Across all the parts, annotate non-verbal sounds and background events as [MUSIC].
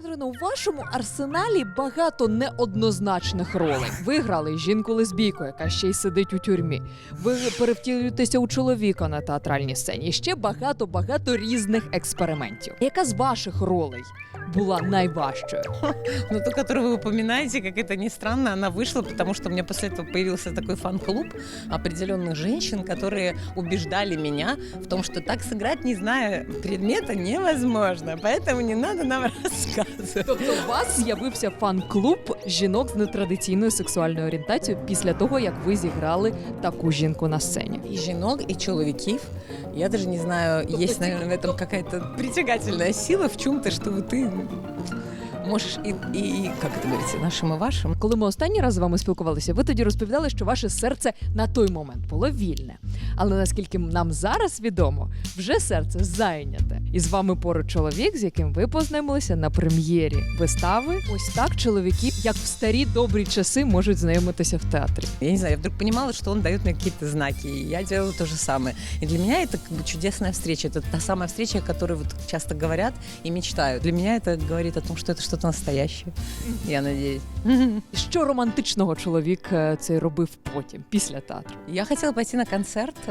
Катерино, у вашому арсеналі багато неоднозначних ролей. Ви грали жінку-лесбійку, яка ще й сидить у тюрмі. Ви перевтілюєтеся у чоловіка на театральній сцені. І ще багато багато різних експериментів. Яка з ваших ролей була найважчою? Но ту, которую вы упоминаете, как это ни странно, она вышла, потому что у меня после этого появился такой фан-клуб определенных женщин, которые убеждали меня в том, что так сыграть, не зная предмета, невозможно. Поэтому не надо нам рассказывать. [LAUGHS] [LAUGHS] Тобто у вас з'явився фан-клуб жінок з нетрадиційною сексуальною орієнтацією після того, як ви зіграли таку жінку на сцені. И жінок, и чоловіків. Я даже не знаю, есть, наверное, в этом какая-то притягательная сила в чем-то, что вот ты можешь и, и, и, как это говорится, нашим и вашим. Коли ми останній раз з вами спілкувалися, ви тоді розповідали, що ваше серце на той момент було вільне. Але наскільки нам зараз відомо, вже серце зайняте. І з вами поруч чоловік, з яким ви познайомилися на прем'єрі вистави. Ось так чоловіки, як в старі добрі часи, можуть знайомитися в театрі. Я не знаю, я вдруг понимала, что он дает мне какие-то знаки, и я делала то же самое. И для меня это как бы чудесная встреча. Это та самая встреча, о которой вот часто говорят и мечтают. Для меня это говорит о том, что это что-то настоящее. Я надеюсь. [LAUGHS] Що романтичного чоловік е, цей робив потім, після театру? Я хотела пойти на концерт. э,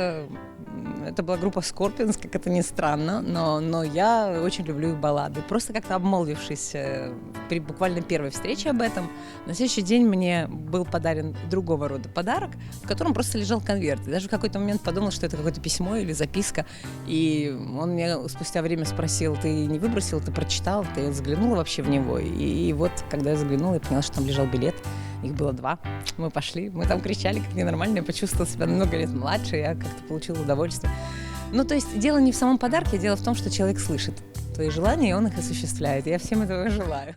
Это была группа Scorpions, как это ни странно, но, но я очень люблю их баллады. Просто как-то обмолвившись э, при буквально первой встрече об этом, на следующий день мне был подарен другого рода подарок, в котором просто лежал конверт. И даже в какой-то момент подумал, что это какое-то письмо или записка. И он меня спустя время спросил, ты не выбросил, ты прочитал, ты взглянула вообще в него? И, и вот, когда я заглянула, я поняла, что там лежал билет. Их было два. Мы пошли, мы там кричали, как ненормально. Я почувствовала себя на много лет младше, я как-то получила удовольствие. Ну, то есть дело не в самом подарке, дело в том, что человек слышит твои желания, и он их осуществляет. Я всем этого желаю.